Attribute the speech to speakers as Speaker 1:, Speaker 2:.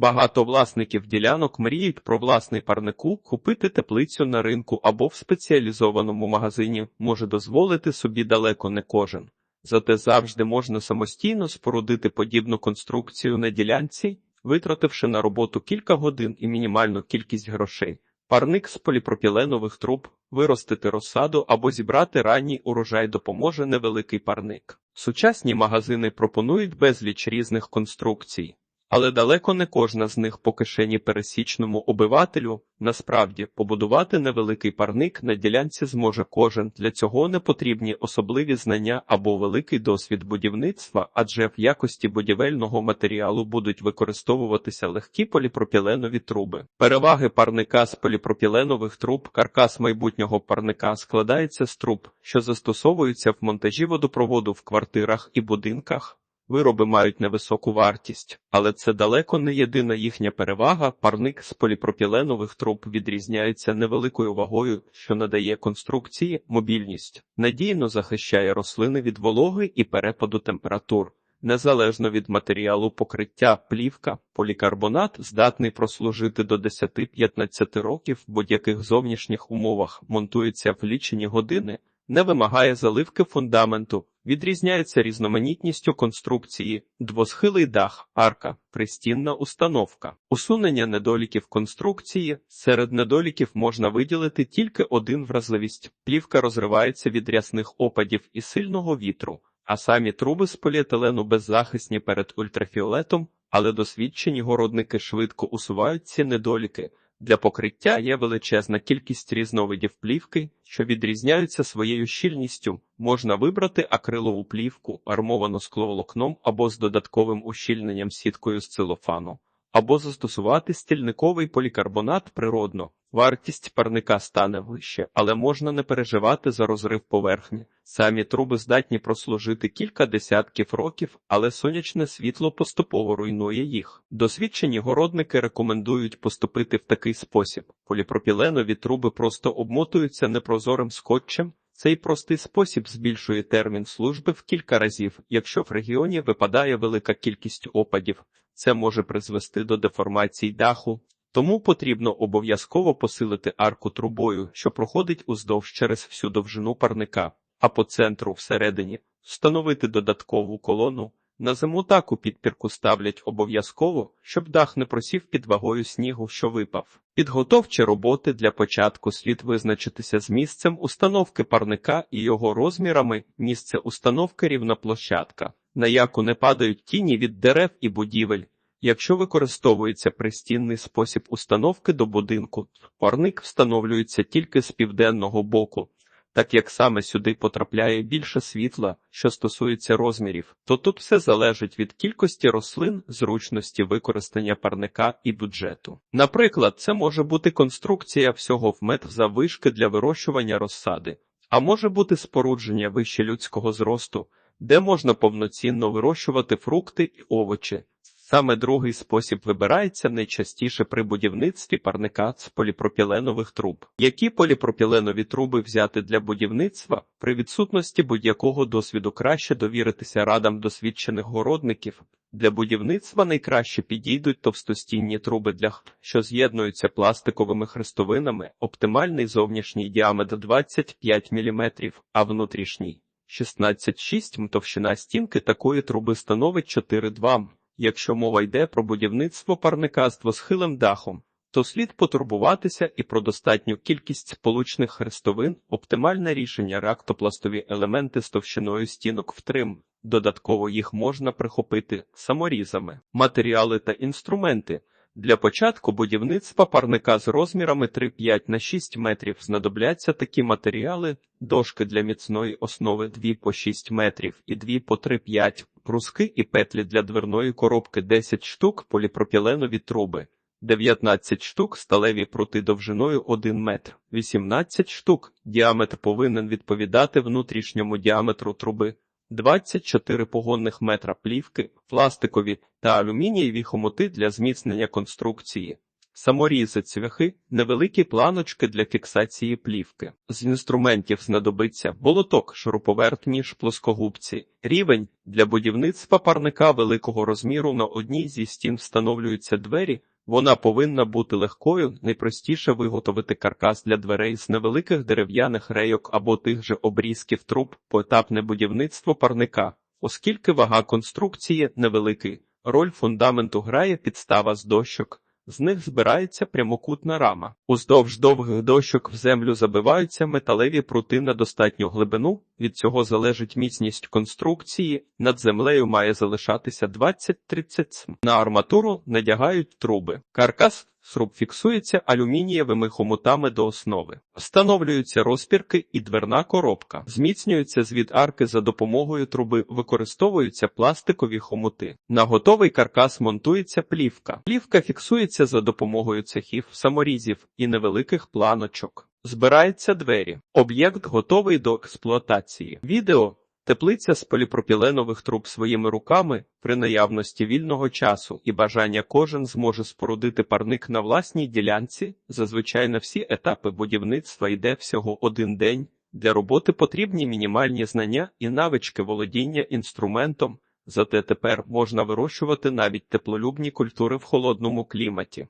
Speaker 1: Багато власників ділянок мріють про власний парнику, купити теплицю на ринку або в спеціалізованому магазині може дозволити собі далеко не кожен. Зате завжди можна самостійно спорудити подібну конструкцію на ділянці, витративши на роботу кілька годин і мінімальну кількість грошей. Парник з поліпропіленових труб, виростити розсаду або зібрати ранній урожай допоможе невеликий парник. Сучасні магазини пропонують безліч різних конструкцій. Але далеко не кожна з них по кишені пересічному обивателю. Насправді, побудувати невеликий парник на ділянці зможе кожен. Для цього не потрібні особливі знання або великий досвід будівництва, адже в якості будівельного матеріалу будуть використовуватися легкі поліпропіленові труби. Переваги парника з поліпропіленових труб, каркас майбутнього парника складається з труб, що застосовуються в монтажі водопроводу в квартирах і будинках. Вироби мають невисоку вартість, але це далеко не єдина їхня перевага. Парник з поліпропіленових труб відрізняється невеликою вагою, що надає конструкції мобільність, надійно захищає рослини від вологи і перепаду температур. Незалежно від матеріалу покриття, плівка, полікарбонат здатний прослужити до 10-15 років в будь-яких зовнішніх умовах, монтується в лічені години, не вимагає заливки фундаменту, відрізняється різноманітністю конструкції, двосхилий дах, арка, пристінна установка. Усунення недоліків конструкції. Серед недоліків можна виділити тільки один вразливість. Плівка розривається від рясних опадів і сильного вітру, а самі труби з поліетилену беззахисні перед ультрафіолетом, але досвідчені городники швидко усувають ці недоліки. Для покриття є величезна кількість різновидів плівки, що відрізняються своєю щільністю. Можна вибрати акрилову плівку, армовану скловолокном або з додатковим ущільненням сіткою з целофану, або застосувати стільниковий полікарбонат природно. Вартість парника стане вище, але можна не переживати за розрив поверхні. Самі труби здатні прослужити кілька десятків років, але сонячне світло поступово руйнує їх. Досвідчені городники рекомендують поступити в такий спосіб: поліпропіленові труби просто обмотуються непрозорим скотчем. Цей простий спосіб збільшує термін служби в кілька разів, якщо в регіоні випадає велика кількість опадів. Це може призвести до деформації даху, тому потрібно обов'язково посилити арку трубою, що проходить уздовж через всю довжину парника, а по центру всередині встановити додаткову колону. На зиму таку підпірку ставлять обов'язково, щоб дах не просів під вагою снігу, що випав. Підготовчі роботи для початку слід визначитися з місцем установки парника і його розмірами. Місце установки рівна площадка, на яку не падають тіні від дерев і будівель. Якщо використовується пристінний спосіб установки до будинку, парник встановлюється тільки з південного боку. Так як саме сюди потрапляє більше світла, що стосується розмірів, то тут все залежить від кількості рослин, зручності використання парника і бюджету. Наприклад, це може бути конструкція всього в метр заввишки для вирощування розсади, а може бути спорудження вище людського зросту, де можна повноцінно вирощувати фрукти і овочі. Саме другий спосіб вибирається найчастіше при будівництві парника з поліпропіленових труб. Які поліпропіленові труби взяти для будівництва? При відсутності будь-якого досвіду краще довіритися радам досвідчених городників. Для будівництва найкраще підійдуть товстостінні труби для що з'єднуються пластиковими хрестовинами, оптимальний зовнішній діаметр 25 мм, а внутрішній 16,6 м. Товщина стінки такої труби становить 4,2 м. Якщо мова йде про будівництво парника з двосхилим дахом, то слід потурбуватися і про достатню кількість сполучних хрестовин, оптимальне рішення реактопластові елементи з товщиною стінок трим. Додатково їх можна прихопити саморізами, матеріали та інструменти. Для початку будівництва парника з розмірами 3,5 на 6 метрів знадобляться такі матеріали: дошки для міцної основи 2 по 6 метрів і 2 по 3,5, бруски і петлі для дверної коробки 10 штук, поліпропіленові труби, 19 штук, сталеві прути довжиною 1 метр, 18 штук. Діаметр повинен відповідати внутрішньому діаметру труби. 24 погонних метра плівки, пластикові та алюмінієві хомути для зміцнення конструкції, саморізи цвяхи, невеликі планочки для фіксації плівки. З інструментів знадобиться болоток, шуруповерт, ніж, плоскогубці, рівень для будівництва парника великого розміру на одній зі стін встановлюються двері. Вона повинна бути легкою, найпростіше виготовити каркас для дверей з невеликих дерев'яних рейок або тих же обрізків труб, поетапне будівництво парника, оскільки вага конструкції невеликий. Роль фундаменту грає підстава з дощок. З них збирається прямокутна рама. Уздовж довгих дощок в землю забиваються металеві прути на достатню глибину. Від цього залежить міцність конструкції. Над землею має залишатися 20-30 см. На арматуру надягають труби. Каркас сруб фіксується алюмінієвими хомутами до основи. Встановлюються розпірки і дверна коробка. Зміцнюються звід арки за допомогою труби. Використовуються пластикові хомути. На готовий каркас монтується плівка. Плівка фіксується за допомогою цехів, саморізів і невеликих планочок. Збираються двері. Об'єкт готовий до експлуатації. Відео Теплиця з поліпропіленових труб своїми руками при наявності вільного часу і бажання кожен зможе спорудити парник на власній ділянці. Зазвичай на всі етапи будівництва йде всього один день. Для роботи потрібні мінімальні знання і навички володіння інструментом. Зате тепер можна вирощувати навіть теплолюбні культури в холодному кліматі.